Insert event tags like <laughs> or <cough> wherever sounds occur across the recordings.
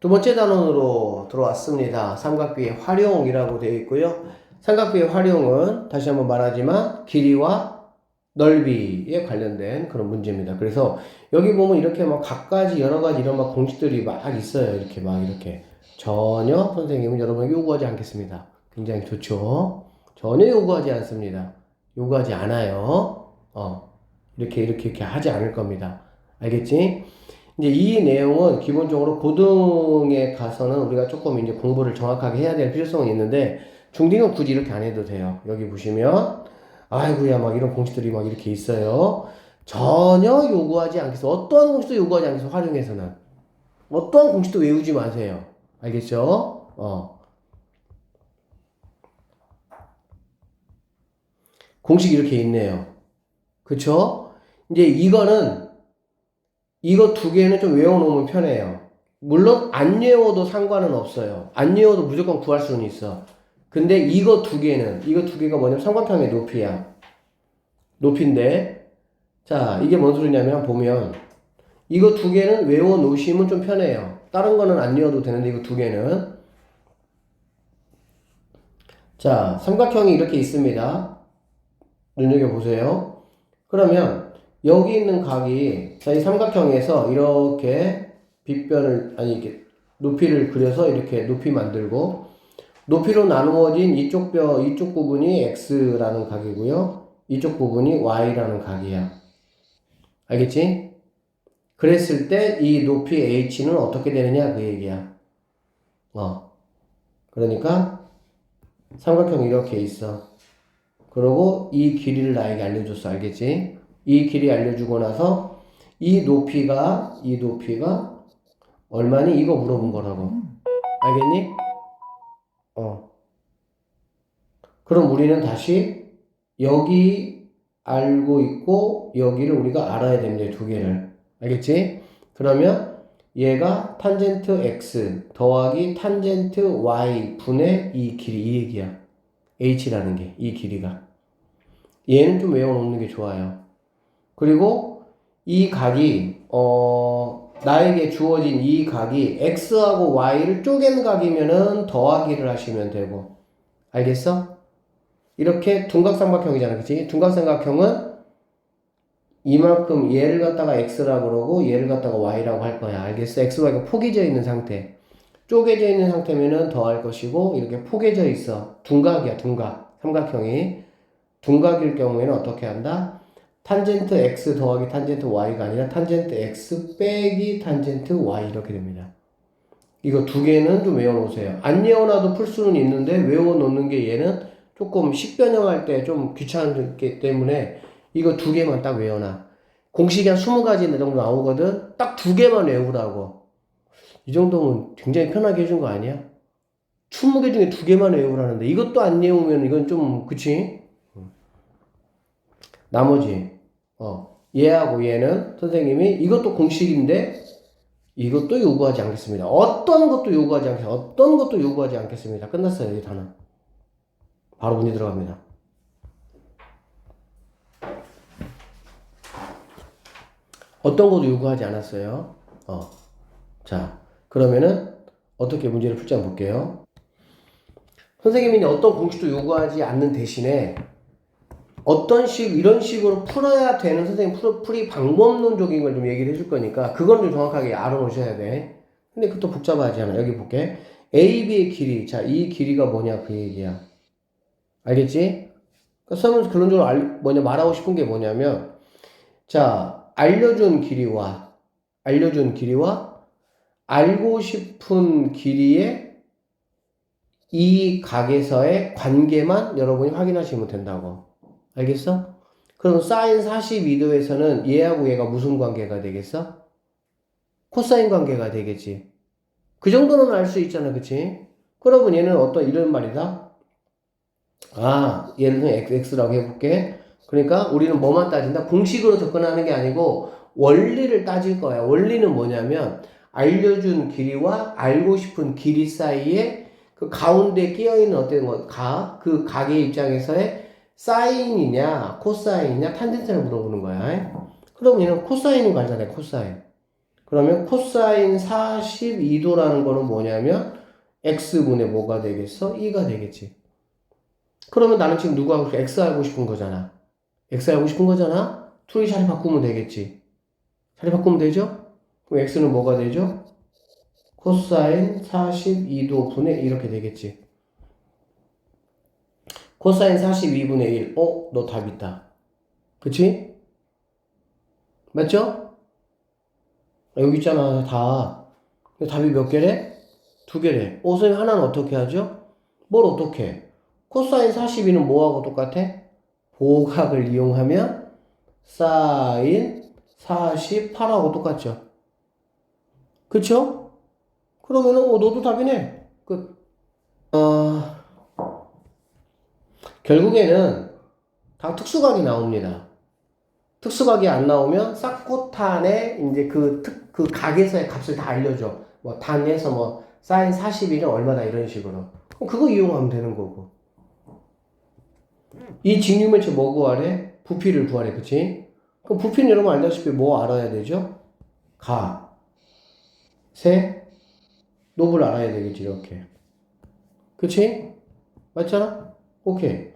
두 번째 단원으로 들어왔습니다. 삼각비의 활용이라고 되어 있고요. 삼각비의 활용은 다시 한번 말하지만 길이와 넓이에 관련된 그런 문제입니다. 그래서 여기 보면 이렇게 막 각가지 여러 가지 이런 막 공식들이 막 있어요. 이렇게 막 이렇게 전혀 선생님은 여러분 요구하지 않겠습니다. 굉장히 좋죠. 전혀 요구하지 않습니다. 요구하지 않아요. 어 이렇게 이렇게 이렇게 하지 않을 겁니다. 알겠지? 이제 이 내용은 기본적으로 고등에 가서는 우리가 조금 이제 공부를 정확하게 해야 될 필요성은 있는데 중딩은 굳이 이렇게 안 해도 돼요. 여기 보시면 아이고야 막 이런 공식들이 막 이렇게 있어요. 전혀 요구하지 않겠어. 어떠한 공식도 요구하지 않겠어. 활용해서는 어떠한 공식도 외우지 마세요. 알겠죠? 어. 공식 이렇게 있네요. 그쵸? 이제 이거는 이거 두 개는 좀 외워놓으면 편해요. 물론 안 외워도 상관은 없어요. 안 외워도 무조건 구할 수는 있어. 근데 이거 두 개는 이거 두 개가 뭐냐면 삼각형의 높이야. 높이인데 자 이게 뭔 소리냐면 보면 이거 두 개는 외워 놓으시면 좀 편해요. 다른 거는 안 외워도 되는데 이거 두 개는 자 삼각형이 이렇게 있습니다. 눈여겨 보세요. 그러면 여기 있는 각이 자 이 삼각형에서 이렇게 빗변을 아니 이렇게 높이를 그려서 이렇게 높이 만들고 높이로 나누어진 이쪽 뼈 이쪽 부분이 x라는 각이고요. 이쪽 부분이 y라는 각이야. 알겠지? 그랬을 때 이 높이 h는 어떻게 되느냐 그 얘기야. 어. 그러니까 삼각형이 이렇게 있어. 그리고 이 길이를 나에게 알려줬어. 알겠지? 이 길이 알려주고 나서 이 높이가 이 높이가 얼마니 이거 물어본 거라고. 알겠니? 어. 그럼 우리는 다시 여기 알고 있고 여기를 우리가 알아야 됩니다. 이두 개를. 알겠지? 그러면 얘가 탄젠트 x 더하기 탄젠트 y 분의 이 길이 이 얘기야. h라는 게 이 길이가. 얘는 좀 외워놓는 게 좋아요. 그리고 이 각이 어 나에게 주어진 이 각이 x하고 y를 쪼갠 각이면은 더하기를 하시면 되고 알겠어? 이렇게 둔각삼각형이잖아 그치? 둔각삼각형은 이만큼 얘를 갖다가 x라고 그러고 얘를 갖다가 y라고 할 거야 알겠어? x, y가 포개져 있는 상태 쪼개져 있는 상태면은 더할 것이고 이렇게 포개져 있어 둔각이야 둔각 삼각형이 둔각일 경우에는 어떻게 한다? 탄젠트 x 더하기 탄젠트 y가 아니라 탄젠트 x 빼기 탄젠트 y 이렇게 됩니다. 이거 두 개는 좀 외워놓으세요. 안 외워놔도 풀 수는 있는데 외워놓는 게 얘는 조금 식변형할 때 좀 귀찮기 때문에 이거 두 개만 딱 외워놔. 공식이 한 20가지 정도 나오거든? 딱 두 개만 외우라고. 이 정도면 굉장히 편하게 해준 거 아니야? 20개 중에 두 개만 외우라는데 이것도 안 외우면 이건 좀, 그치? 나머지 어 얘하고 얘는 선생님이 이것도 공식인데 이것도 요구하지 않겠습니다. 어떤 것도 요구하지 않겠습니다. 어떤 것도 요구하지 않겠습니다. 끝났어요 이 단어. 바로 문제 들어갑니다. 어떤 것도 요구하지 않았어요. 어. 자, 그러면은 어떻게 문제를 풀지 한번 볼게요. 선생님이 어떤 공식도 요구하지 않는 대신에 어떤 식 이런 식으로 풀어야 되는 선생님 풀, 풀이 방법론적인 걸 좀 얘기를 해줄 거니까 그건 좀 정확하게 알아놓으셔야 돼. 근데 그것도 복잡하지 않아. 여기 볼게. AB의 길이. 자, 이 길이가 뭐냐 그 얘기야. 알겠지? 그러니까 수험은 결론적으로 알, 뭐냐 말하고 싶은 게 뭐냐면 자, 알려준 길이와 알려준 길이와 알고 싶은 길이의 이 각에서의 관계만 여러분이 확인하시면 된다고. 알겠어? 그럼 사인 42도에서는 얘하고 얘가 무슨 관계가 되겠어? 코사인 관계가 되겠지. 그 정도는 알 수 있잖아, 그치? 그러면 얘는 어떤 이런 말이다? 아, 예를 들면 x라고 해볼게. 그러니까 우리는 뭐만 따진다? 공식으로 접근하는 게 아니고 원리를 따질 거야. 원리는 뭐냐면 알려준 길이와 알고 싶은 길이 사이에 그 가운데 끼어있는 어떤 것, 각, 그 각의 입장에서의 사인이냐 코사인이냐 탄젠트를 물어보는 거야. 그럼 얘는 코사인을 가잖아요. 코사인. 그러면 코사인 42도라는 거는 뭐냐면 x분의 뭐가 되겠어? 2가 되겠지. 그러면 나는 지금 누구 하고 싶어? x 알고 싶은 거잖아. x 알고 싶은 거잖아? 둘이 자리 바꾸면 되겠지. 자리 바꾸면 되죠? 그럼 x는 뭐가 되죠? 코사인 42도 분의 이렇게 되겠지. 코사인 42분의 1. 어? 너 답 있다. 그치? 맞죠? 아, 여기 있잖아, 다. 답이 몇 개래? 두 개래. 어, 선생님, 하나는 어떻게 하죠? 뭘 어떻게 해? 코사인 42는 뭐하고 똑같아? 보각을 이용하면 사인 48하고 똑같죠? 그쵸? 그러면은, 어, 너도 답이네. 끝. 어, 결국에는 다 특수각이 나옵니다. 특수각이 안 나오면 싹코탄의 이제 그 특, 그 각에서의 값을 다 알려줘. 뭐 단에서 뭐 사인 42는 얼마다 이런 식으로. 그럼 그거 이용하면 되는 거고. 이 직육면체 뭐 구하래? 부피를 구하래, 그치? 그럼 부피는 여러분 알다시피 뭐 알아야 되죠? 가, 세, 높을 알아야 되겠지, 이렇게. 그치? 맞잖아? 오케이.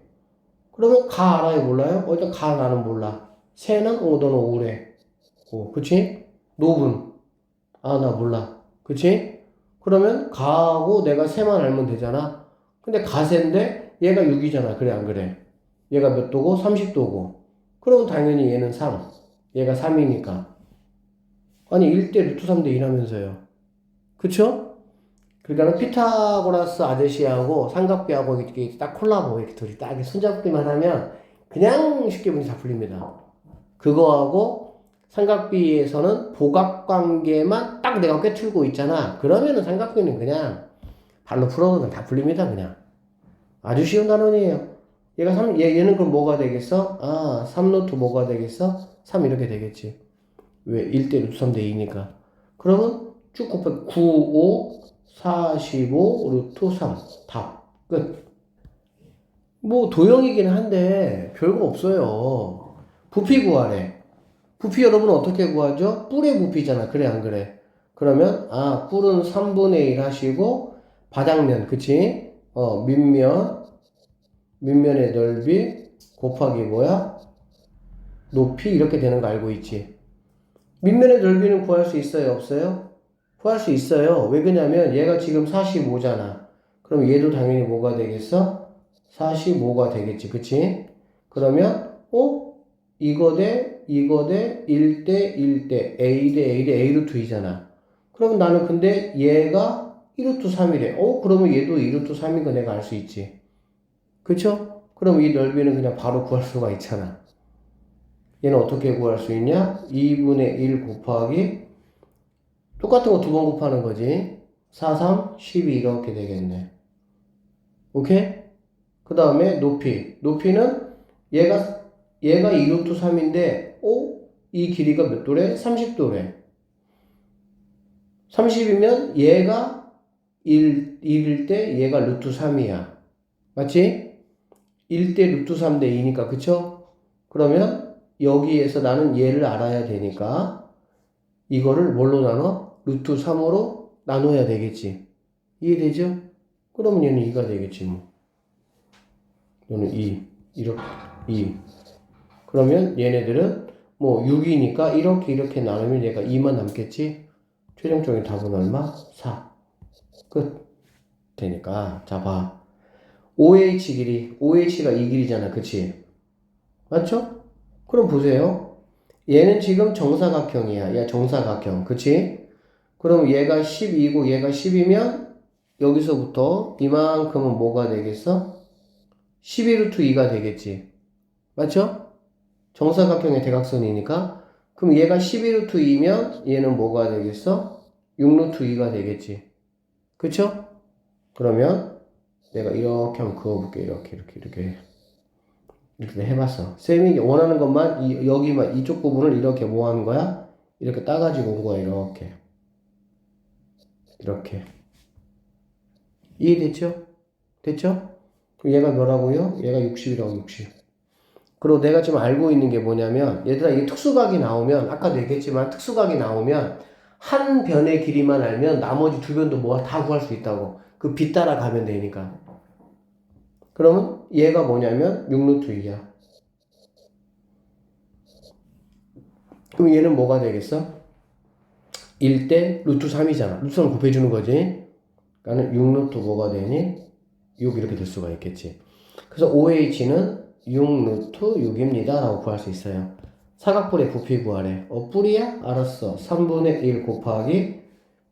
그러면 가 알아요, 몰라요? 어, 일단 가 나는 몰라. 세는 어, 너는. 어, 그치? 노분. 아, 나 몰라. 그치? 그러면 가하고 내가 세만 알면 되잖아. 근데 가세인데 얘가 6이잖아. 그래, 안 그래? 얘가 몇 도고? 30도고. 그러면 당연히 얘는 3. 얘가 3이니까. 아니, 1대 루트 3대 2라면서요. 그쵸? 그러니까 피타고라스 아저씨하고 삼각비하고 이렇게 딱 콜라보 이렇게 둘이 딱 손잡기만 하면 그냥 쉽게 문제 다 풀립니다. 그거하고 삼각비에서는 보각 관계만 딱 내가 꿰뚫고 있잖아. 그러면은 삼각비는 그냥 발로 풀어도 다 풀립니다. 그냥 아주 쉬운 단원이에요. 얘가 3, 얘, 얘는 그럼 뭐가 되겠어? 아, 3루트 뭐가 되겠어? 3 이렇게 되겠지. 왜? 1대 루트 3대 2니까. 그러면 쭉 곱해 9, 5, 45, 루트 3. 답. 끝. 뭐 도형이긴 한데 별거 없어요. 부피 구하래. 부피 여러분 어떻게 구하죠? 뿔의 부피잖아. 그래 안 그래? 그러면 아 뿔은 3분의 1 하시고 바닥면 그치? 어 밑면 밑면의 넓이 곱하기 뭐야? 높이 이렇게 되는 거 알고 있지? 밑면의 넓이는 구할 수 있어요? 없어요? 구할 수 있어요. 왜 그러냐면 얘가 지금 45잖아. 그럼 얘도 당연히 뭐가 되겠어? 45가 되겠지. 그치? 그러면 어? 이거 대 이거 대 1 대 1 대 A 대 A 대 A 루트 2잖아. 그러면 나는 근데 얘가 1루트 3이래. 어? 그러면 얘도 2루트 3인 거 내가 알 수 있지. 그쵸? 그럼 이 넓이는 그냥 바로 구할 수가 있잖아. 얘는 어떻게 구할 수 있냐? 2분의 1 곱하기 똑같은 거 두 번 곱하는 거지. 4, 3, 12 이렇게 되겠네. 오케이? 그 다음에 높이. 높이는 얘가 얘가 2루트 3인데 오? 이 길이가 몇 도래? 30도래. 30이면 얘가 1, 1일 때 얘가 루트 3이야. 맞지? 1대 루트 3대 2니까 그쵸? 그러면 여기에서 나는 얘를 알아야 되니까 이거를 뭘로 나눠? 루트 3으로 나눠야 되겠지. 이해되죠? 그러면 얘는 2가 되겠지 뭐. 얘는 2. 이렇게 2. 그러면 얘네들은 뭐 6이니까 이렇게 이렇게 나누면 얘가 2만 남겠지? 최종적인 답은 얼마? 4. 끝. 되니까 자 봐. OH 길이, OH가 이 길이잖아. 그치? 맞죠? 그럼 보세요. 얘는 지금 정사각형이야. 얘 정사각형. 그치? 그럼 얘가 12고 얘가 10이면 여기서부터 이만큼은 뭐가 되겠어? 12루트 2가 되겠지. 맞죠? 정사각형의 대각선이니까. 그럼 얘가 12루트 2면 얘는 뭐가 되겠어? 6루트 2가 되겠지. 그쵸? 그러면 내가 이렇게 한번 그어볼게. 이렇게, 이렇게, 이렇게. 이렇게 해봤어. 쌤이 원하는 것만, 이, 여기만, 이쪽 부분을 이렇게 뭐 하는 거야? 이렇게 따가지고 온 거야. 이렇게. 이렇게. 이해됐죠? 됐죠? 그럼 얘가 뭐라고요? 얘가 60이라고 60. 그리고 내가 지금 알고 있는 게 뭐냐면 얘들아 이게 특수각이 나오면 아까도 얘기했지만 특수각이 나오면 한 변의 길이만 알면 나머지 두 변도 뭐가 다 구할 수 있다고. 그빛 따라 가면 되니까. 그러면 얘가 뭐냐면 6루트 2야. 그럼 얘는 뭐가 되겠어? 1 대 루트 3이잖아. 루트 3 곱해주는 거지. 그러니까 6루트 뭐가 되니? 6 이렇게 될 수가 있겠지. 그래서 OH는 6루트 6입니다. 라고 구할 수 있어요. 사각뿔의 부피 구하래. 어, 뿔이야? 알았어. 3분의 1 곱하기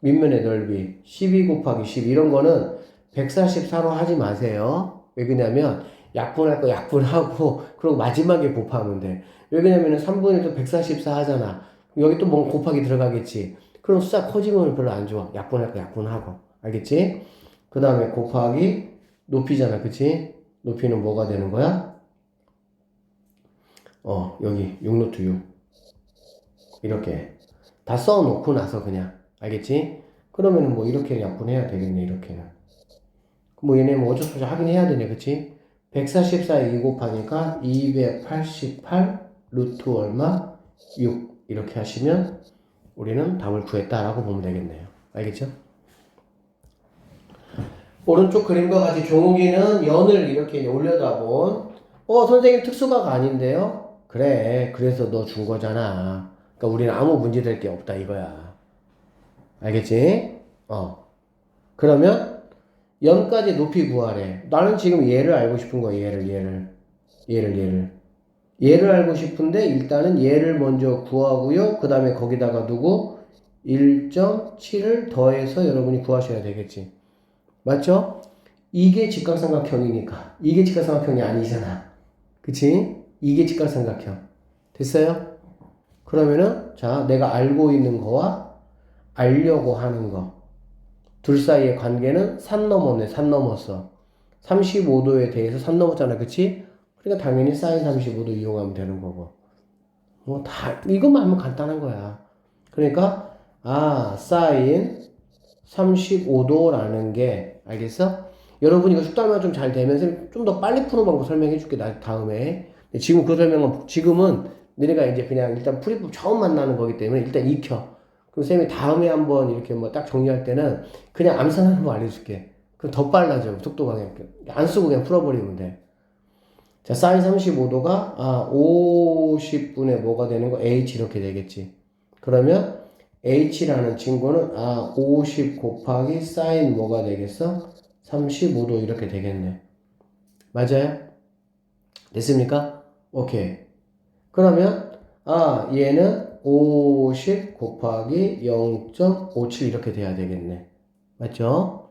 밑면의 넓이 12 곱하기 10 이런 거는 144로 하지 마세요. 왜 그러냐면 약분할 거 약분하고 <laughs> 그리고 마지막에 곱하면 돼. 왜 그러냐면 3분의 1도 144 하잖아. 여기 또뭐 곱하기 들어가겠지. 그럼 숫자 커지면 별로 안 좋아. 약분할 거 약분하고. 알겠지? 그 다음에 곱하기 높이잖아. 그치? 높이는 뭐가 되는 거야? 어, 여기 6루트 6. 이렇게. 다 써놓고 나서 그냥. 알겠지? 그러면은 뭐 이렇게 약분해야 되겠네. 이렇게는. 뭐 얘네 뭐 어쩔 수 없이 하긴 해야 되네. 그치? 144에 2 곱하니까 288 루트 얼마? 6. 이렇게 하시면 우리는 답을 구했다라고 보면 되겠네요. 알겠죠? 오른쪽 그림과 같이 종욱이는 연을 이렇게 올려다본 어 선생님 특수가가 아닌데요? 그래 그래서 너 준 거잖아 그러니까 우리는 아무 문제 될 게 없다 이거야 알겠지? 어 그러면 연까지 높이 구하래 나는 지금 얘를 알고 싶은 거야 얘를 얘를 얘를 얘를 얘를 알고 싶은데 일단은 얘를 먼저 구하고요 그 다음에 거기다가 두고 1.7을 더해서 여러분이 구하셔야 되겠지 맞죠? 이게 직각삼각형이니까 이게 직각삼각형이 아니잖아 그치? 이게 직각삼각형 됐어요? 그러면은 자 내가 알고 있는 거와 알려고 하는 거 둘 사이의 관계는 산 넘었네 산 넘었어 35도에 대해서 산 넘었잖아 그치? 그러니까 당연히 사인 35도 이용하면 되는 거고. 뭐 다 이것만 하면 간단한 거야. 그러니까 아 사인 35도라는 게 알겠어? 여러분 이거 숙달만 좀 잘 되면 좀더 빨리 푸는 방법 설명해 줄게 나 다음에. 지금 그 설명은 지금은 너네가 이제 그냥 일단 풀이법 처음 만나는 거기 때문에 일단 익혀. 그럼 쌤이 다음에 한번 이렇게 뭐 딱 정리할 때는 그냥 암산하는 거 알려줄게. 그럼 더 빨라져 속도가 그냥. 안 쓰고 그냥 풀어버리면 돼 자 사인 35도가 아 50분의 뭐가 되는 거 h 이렇게 되겠지 그러면 h라는 친구는 아 50 곱하기 사인 뭐가 되겠어? 35도 이렇게 되겠네. 맞아요? 됐습니까? 오케이. 그러면 아 얘는 50 곱하기 0.57 이렇게 돼야 되겠네. 맞죠?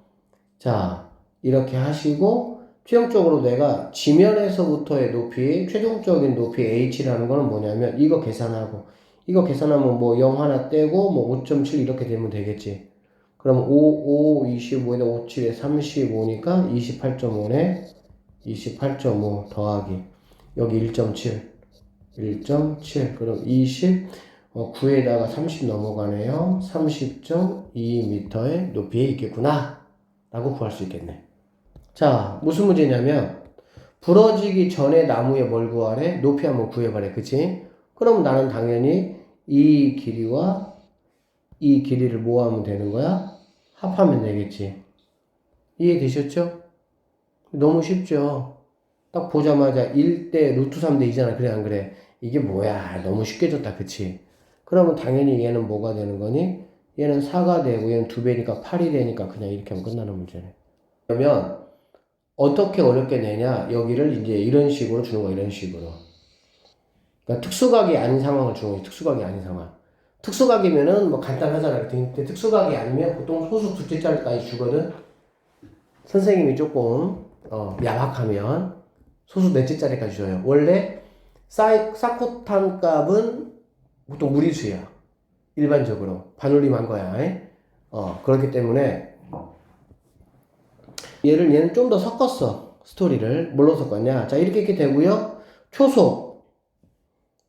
자 이렇게 하시고 최종적으로 내가 지면에서부터의 높이 최종적인 높이 h라는 거는 뭐냐면 이거 계산하고 이거 계산하면 뭐 0 하나 떼고 뭐 5.7 이렇게 되면 되겠지. 그럼 5, 5, 25에다 5, 7에 35니까 28.5네. 28.5 더하기. 여기 1.7 1.7 그럼 20 어, 9에다가 30 넘어가네요. 30.2m의 높이에 있겠구나. 라고 구할 수 있겠네 자 무슨 문제냐면 부러지기 전에 나무에 뭘 구하래? 높이 한번 구해봐래 그치? 그럼 나는 당연히 이 길이와 이 길이를 모아하면 되는 거야? 합하면 되겠지. 이해되셨죠? 너무 쉽죠? 딱 보자마자 1대 루트 3대 2잖아. 그래, 안 그래? 이게 뭐야? 너무 쉽게 줬다. 그치? 그러면 당연히 얘는 뭐가 되는 거니? 얘는 4가 되고 얘는 2배니까 8이 되니까 그냥 이렇게 하면 끝나는 문제네. 그러면 어떻게 어렵게 내냐? 여기를 이제 이런 식으로 주는 거야. 이런 식으로. 그러니까 특수각이 아닌 상황을 주는 거지. 특수각이 아닌 상황. 특수각이면은 뭐 간단하잖아요. 근데 특수각이 아니면 보통 소수 두째 자리까지 주거든. 선생님이 조금 어, 야박하면 소수 넷째 자리까지 줘요. 원래 사이, 사코탄 값은 보통 무리수야. 일반적으로 반올림한 거야. 에? 어 그렇기 때문에 얘를 얘는 좀 더 섞었어 스토리를 뭘로 섞었냐? 자 이렇게 이렇게 되고요. 초속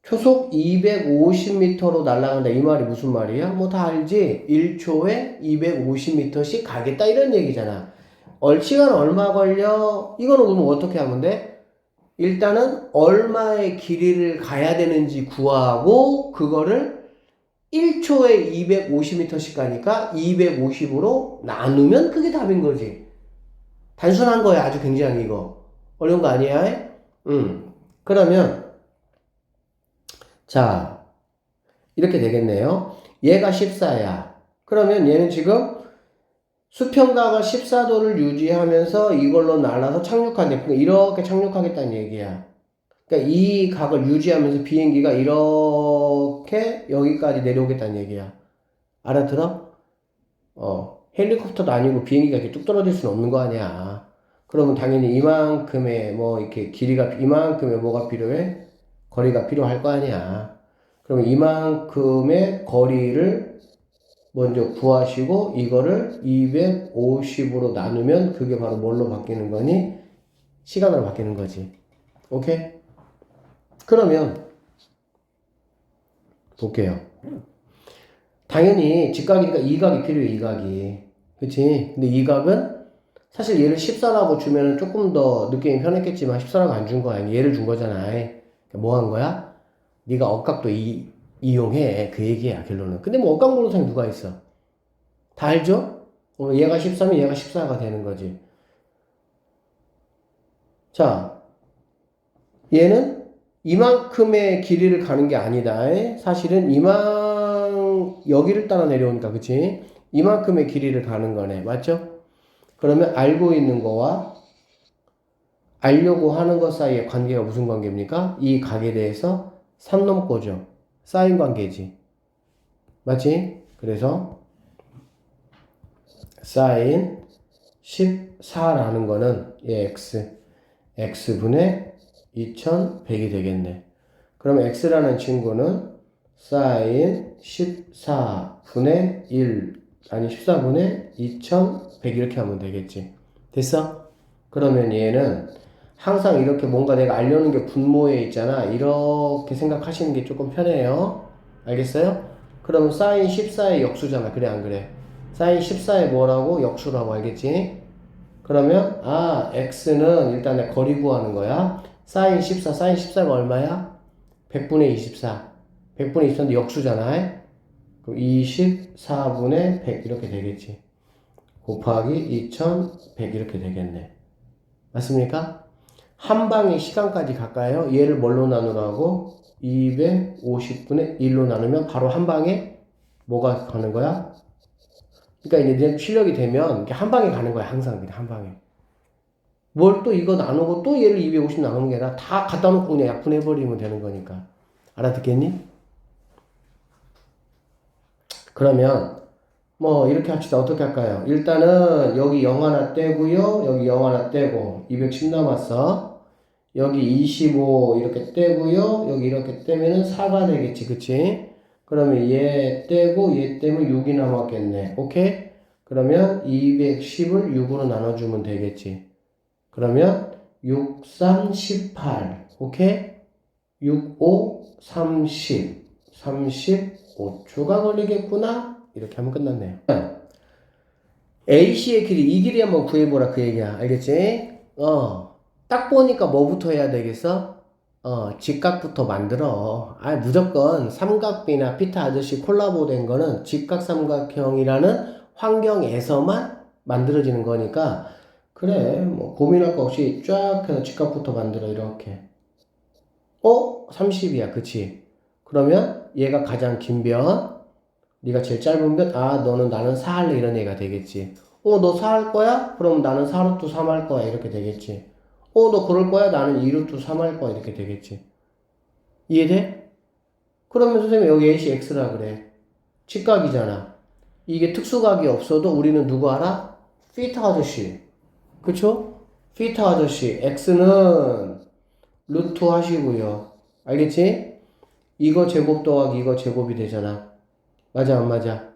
초속 250m로 날아간다. 이 말이 무슨 말이야? 뭐 다 알지? 1초에 250m씩 가겠다. 이런 얘기잖아. 얼 시간 얼마 걸려? 이거는 그러면 어떻게 하면 돼? 일단은 얼마의 길이를 가야 되는지 구하고, 그거를 1초에 250m씩 가니까 250으로 나누면 그게 답인 거지. 단순한 거야, 아주 굉장히 이거. 어려운 거 아니야? 음. 그러면, 자, 이렇게 되겠네요. 얘가 14야. 그러면 얘는 지금 수평각을 14도를 유지하면서 이걸로 날아서 착륙하겠다. 이렇게 착륙하겠다는 얘기야. 그러니까 이 각을 유지하면서 비행기가 이렇게 여기까지 내려오겠다는 얘기야. 알아들어? 어, 헬리콥터도 아니고 비행기가 이렇게 뚝 떨어질 수는 없는 거 아니야. 그러면 당연히 이만큼의 뭐 이렇게 길이가 이만큼의 뭐가 필요해? 거리가 필요할 거 아니야. 그러면 이만큼의 거리를 먼저 구하시고 이거를 250으로 나누면 그게 바로 뭘로 바뀌는 거니? 시간으로 바뀌는 거지. 오케이? 그러면 볼게요. 당연히 직각이니까 이각이 필요해, 이각이. 그치? 근데 이각은 사실 얘를 14라고 주면 조금 더 느낌이 편했겠지만 14라고 안 준 거야. 얘를 준 거잖아. 뭐 한 거야? 네가 억각도 이, 이용해. 그 얘기야, 결론은. 근데 뭐 억각 사람이 누가 있어? 다 알죠? 어, 얘가 13이 얘가 14가 되는 거지. 자, 얘는 이만큼의 길이를 가는 게 아니다. 사실은 이만 여기를 따라 내려오니까 그치? 이만큼의 길이를 가는 거네. 맞죠? 그러면 알고 있는 거와 알려고 하는 것 사이의 관계가 무슨 관계입니까? 이 각에 대해서 산 넘고죠. 사인 관계지. 맞지? 그래서 사인 14라는 거는 얘 x x분의 2100이 되겠네. 그럼 x라는 친구는 사인 14분의 1 아니 14분의 2100 이렇게 하면 되겠지. 됐어? 그러면 얘는 항상 이렇게 뭔가 내가 알려는 게 분모에 있잖아. 이렇게 생각하시는 게 조금 편해요. 알겠어요? 그러면 사인 14의 역수잖아. 그래 안 그래? 사인 14의 뭐라고? 역수라고 알겠지? 그러면 아 x는 일단 내 거리 구하는 거야. 사인 14, 사인 14가 얼마야? 100분의 24. 100분의 24인데 역수잖아. 그럼 24분의 100 이렇게 되겠지. 곱하기 2100 이렇게 되겠네. 맞습니까? 한 방에 시간까지 갈까요? 얘를 뭘로 나누라고? 250분의 1로 나누면 바로 한 방에 뭐가 가는 거야? 그러니까 이제 내 출력이 되면 한 방에 가는 거야. 항상 그냥 한 방에. 뭘 또 이거 나누고 또 얘를 250 나누는 게 아니라 다 갖다 놓고 그냥 약분해버리면 되는 거니까. 알아듣겠니? 그러면 뭐 이렇게 합시다. 어떻게 할까요? 일단은 여기 0 하나 떼고요. 여기 0 하나 떼고 210 남았어. 여기 25 이렇게 떼고요. 여기 이렇게 떼면은 4가 되겠지. 그치? 그러면 얘 떼고 얘 떼면 6이 남았겠네. 오케이? 그러면 210을 6으로 나눠주면 되겠지. 그러면 6, 3, 18. 오케이? 6, 5, 30. 35초가 걸리겠구나. 이렇게 하면 끝났네요. AC의 길이, 이 길이 한번 구해보라 그 얘기야. 알겠지? 어. 딱 보니까 뭐부터 해야 되겠어? 어, 직각부터 만들어. 아, 무조건 삼각비나 피타 아저씨 콜라보 된 거는 직각삼각형이라는 환경에서만 만들어지는 거니까, 그래, 뭐, 고민할 거 없이 쫙 해서 직각부터 만들어, 이렇게. 어? 30이야, 그치? 그러면 얘가 가장 긴 변, 네가 제일 짧은 변, 아, 너는 나는 4 할래, 이런 얘기가 되겠지. 어, 너 4할 거야? 그럼 나는 4루트 3할 거야, 이렇게 되겠지. 어, 너 그럴 거야? 나는 2루트 3할 거야, 이렇게 되겠지. 이해돼? 그러면 선생님 여기 A시 X라 그래. 직각이잖아. 이게 특수각이 없어도 우리는 누구 알아? 피타 아저씨. 그쵸? 피타 아저씨. X는 루트 하시고요. 알겠지? 이거 제곱 더하기 이거 제곱이 되잖아. 맞아, 안 맞아?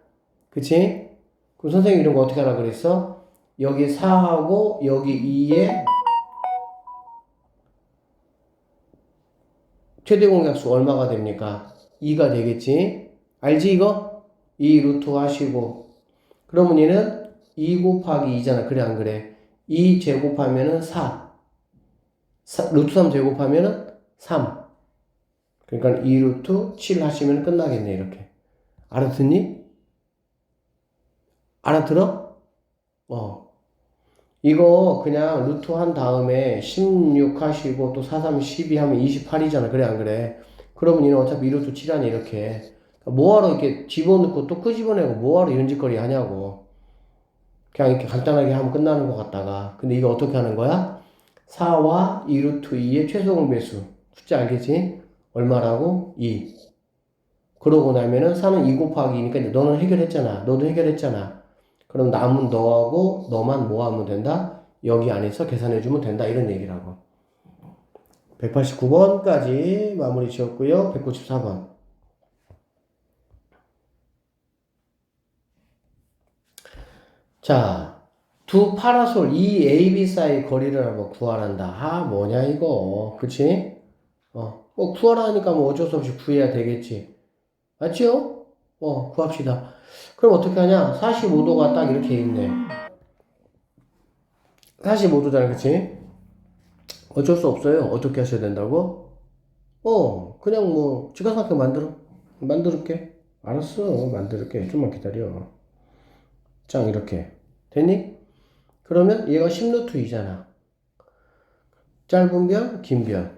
그치? 그럼 선생님 이런 거 어떻게 하라 그랬어? 여기 4하고 여기 2에 최대 공약수 얼마가 됩니까? 2가 되겠지? 알지 이거? 2 루트 하시고 그러면 얘는 2 곱하기 2잖아. 그래 안 그래? 2 제곱하면은 4. 4 루트 3 제곱하면은 3. 그러니까 2 루트 7 하시면 끝나겠네 이렇게. 알아듣니? 알아들어? 어. 이거 그냥 루트 한 다음에 16 하시고 또 4, 3, 12 하면 28이잖아. 그래, 안 그래? 그러면 얘는 어차피 1루트 7 하니 이렇게. 뭐하러 이렇게 집어넣고 또 끄집어내고 뭐하러 이런 짓거리 하냐고. 그냥 이렇게 간단하게 하면 끝나는 것 같다가. 근데 이거 어떻게 하는 거야? 4와 2루트 2의 최소공 배수. 숫자 알겠지? 얼마라고? 2. 그러고 나면은 4는 2 곱하기 2니까 너는 해결했잖아. 너도 해결했잖아. 그럼 남은 너하고 너만 뭐 하면 된다? 여기 안에서 계산해주면 된다. 이런 얘기라고. 189번까지 마무리 지었고요. 194번. 자, 두 파라솔 이 A, B 사이 거리를 한번 구하란다. 아, 뭐냐 이거. 그치? 어, 뭐 구하라 하니까 뭐 어쩔 수 없이 구해야 되겠지. 맞죠? 어, 구합시다. 그럼 어떻게 하냐? 45도가 딱 이렇게 있네. 45도잖아, 그치? 어쩔 수 없어요. 어떻게 하셔야 된다고? 어, 그냥 뭐, 지가생각해 만들어. 만들을게. 알았어. 만들을게. 좀만 기다려. 짱, 이렇게. 됐니? 그러면 얘가 10루트 2잖아. 짧은 변, 긴 변.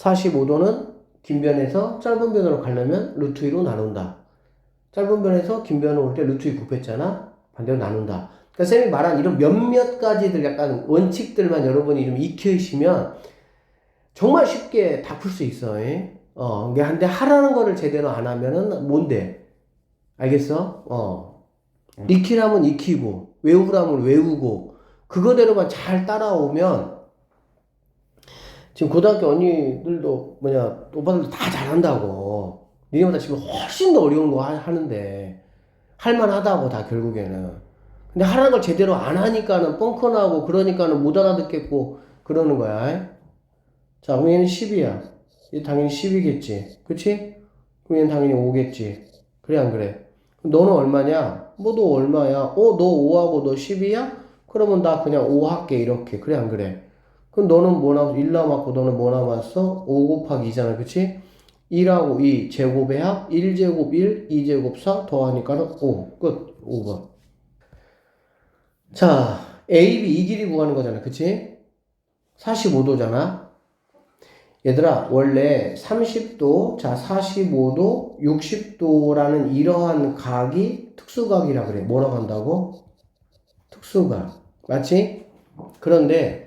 45도는 긴 변에서 짧은 변으로 가려면 루트 2로 나눈다. 짧은 변에서 긴 변으로 올 때 루트 2 곱했잖아. 반대로 나눈다. 그러니까 쌤이 말한 이런 몇몇 가지들 약간 원칙들만 여러분이 좀 익혀이시면 정말 쉽게 다 풀 수 있어. 예? 어, 근데 하라는 거를 제대로 안 하면은 뭔데? 알겠어? 어. 익히라면 익히고, 외우라면 외우고, 그거대로만 잘 따라오면 지금 고등학교 언니들도 뭐냐 오빠들도 다 잘한다고 니네보다 지금 훨씬 더 어려운 거 하- 하는데 할만하다고 다 결국에는 근데 하라는 걸 제대로 안 하니까는 뻥커나고 그러니까는 못 알아듣겠고 그러는 거야 자 그럼 얘는 10이야 얘 당연히 10이겠지 그치? 그럼 얘는 당연히 5겠지 그래 안 그래? 너는 얼마냐? 뭐 너 얼마야? 어 너 5하고 너 10이야? 그러면 나 그냥 5 할게 이렇게 그래 안 그래? 그럼 너는 뭐 남았어? 1 남았고 너는 뭐 남았어? 5 곱하기 2잖아. 그치? 1하고 2 제곱의 합 1제곱 1, 2제곱 4 더하니까는 5. 끝. 5번. 자, A, B 이 길이 구하는 거잖아. 그치? 45도잖아. 얘들아, 원래 30도, 자, 45도, 60도라는 이러한 각이 특수각이라 그래. 뭐라고 한다고? 특수각. 맞지? 그런데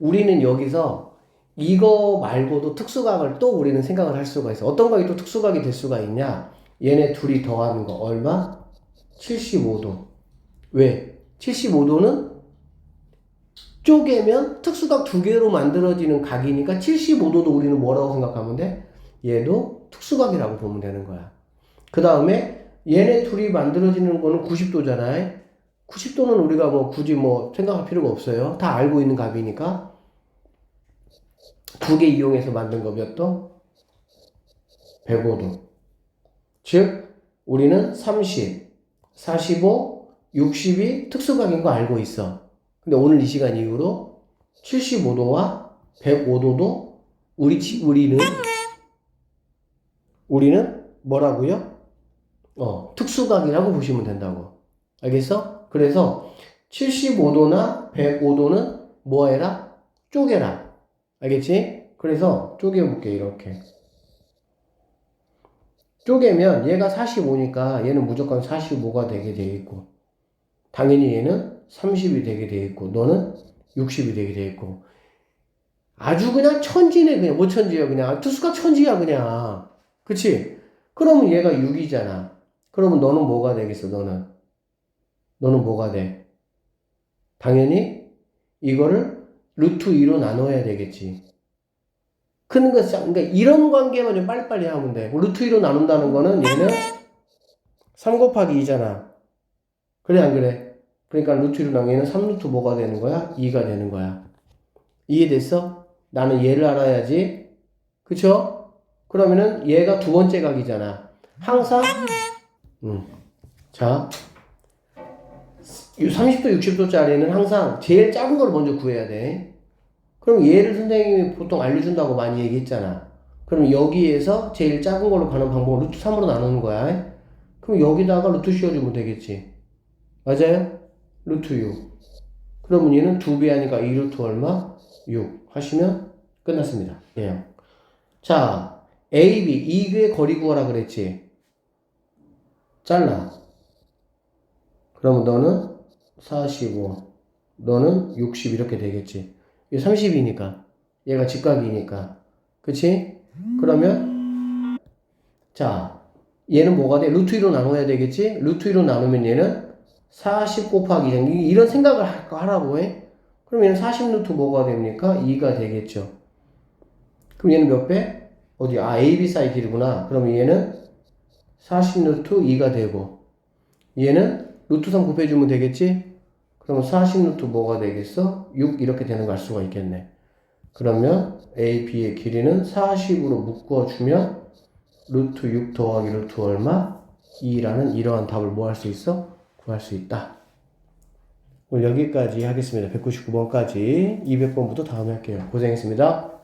우리는 여기서 이거 말고도 특수각을 또 우리는 생각을 할 수가 있어. 어떤 각이 또 특수각이 될 수가 있냐? 얘네 둘이 더하는 거 얼마? 75도. 왜? 75도는 쪼개면 특수각 두 개로 만들어지는 각이니까 75도도 우리는 뭐라고 생각하면 돼? 얘도 특수각이라고 보면 되는 거야. 그 다음에 얘네 둘이 만들어지는 거는 90도잖아요. 90도는 우리가 뭐 굳이 뭐 생각할 필요가 없어요. 다 알고 있는 값이니까. 두 개 이용해서 만든 거몇 도? 105도. 즉, 우리는 30, 45, 60이 특수각인 거 알고 있어. 근데 오늘 이 시간 이후로 75도와 105도도 우리, 지- 우리는, 우리는 뭐라고요? 어, 특수각이라고 보시면 된다고. 알겠어? 그래서 75도나 105도는 뭐 해라? 쪼개라. 알겠지? 그래서 쪼개볼게, 이렇게. 쪼개면 얘가 45니까 얘는 무조건 45가 되게 돼 있고, 당연히 얘는 30이 되게 돼 있고, 너는 60이 되게 돼 있고, 아주 그냥 천지네, 그냥. 뭐 천지야, 그냥. 투수가 천지야, 그냥. 그치? 그러면 얘가 6이잖아. 그러면 너는 뭐가 되겠어, 너는? 너는 뭐가 돼? 당연히 이거를 루트 2로 나눠야 되겠지. 큰 거, 짜- 그러니까 이런 관계만 좀 빨리빨리 하면 돼. 루트 2로 나눈다는 거는 얘는 3 곱하기 2잖아. 그래, 안 그래? 그러니까 루트 2로 나누면 얘는 3루트 뭐가 되는 거야? 2가 되는 거야. 이해됐어? 나는 얘를 알아야지. 그쵸? 그러면은 얘가 두 번째 각이잖아. 항상, 음. 자, 이 30도, 60도짜리는 항상 제일 작은 걸 먼저 구해야 돼. 그럼 얘를 선생님이 보통 알려준다고 많이 얘기했잖아. 그럼 여기에서 제일 작은 걸로 가는 방법을 루트 3으로 나누는 거야. 그럼 여기다가 루트 씌워주면 되겠지. 맞아요? 루트 6. 그러면 얘는 2배 하니까 2루트 얼마? 6 하시면 끝났습니다. 예. 자, A, B, 이게 거리 구하라 그랬지. 잘라. 그러면 너는 45, 너는 60 이렇게 되겠지. 이게 30이니까. 얘가 직각이니까. 그치? 그러면, 자, 얘는 뭐가 돼? 루트 2로 나눠야 되겠지? 루트 2로 나누면 얘는 40 곱하기 2 이런 생각을 하- 하라고 해. 그럼 얘는 40 루트 뭐가 됩니까? 2가 되겠죠. 그럼 얘는 몇 배? 어디? 아, AB 사이 길이구나. 그럼 얘는 40 루트 2가 되고 얘는 루트 3 곱해주면 되겠지? 그러면 40 루트 뭐가 되겠어? 6 이렇게 되는 걸 알 수가 있겠네. 그러면 AB의 길이는 40으로 묶어주면 루트 6 더하기 루트 얼마? 2라는 이러한 답을 뭐 할 수 있어? 구할 수 있다. 오늘 여기까지 하겠습니다. 199번까지 200번부터 다음에 할게요. 고생했습니다.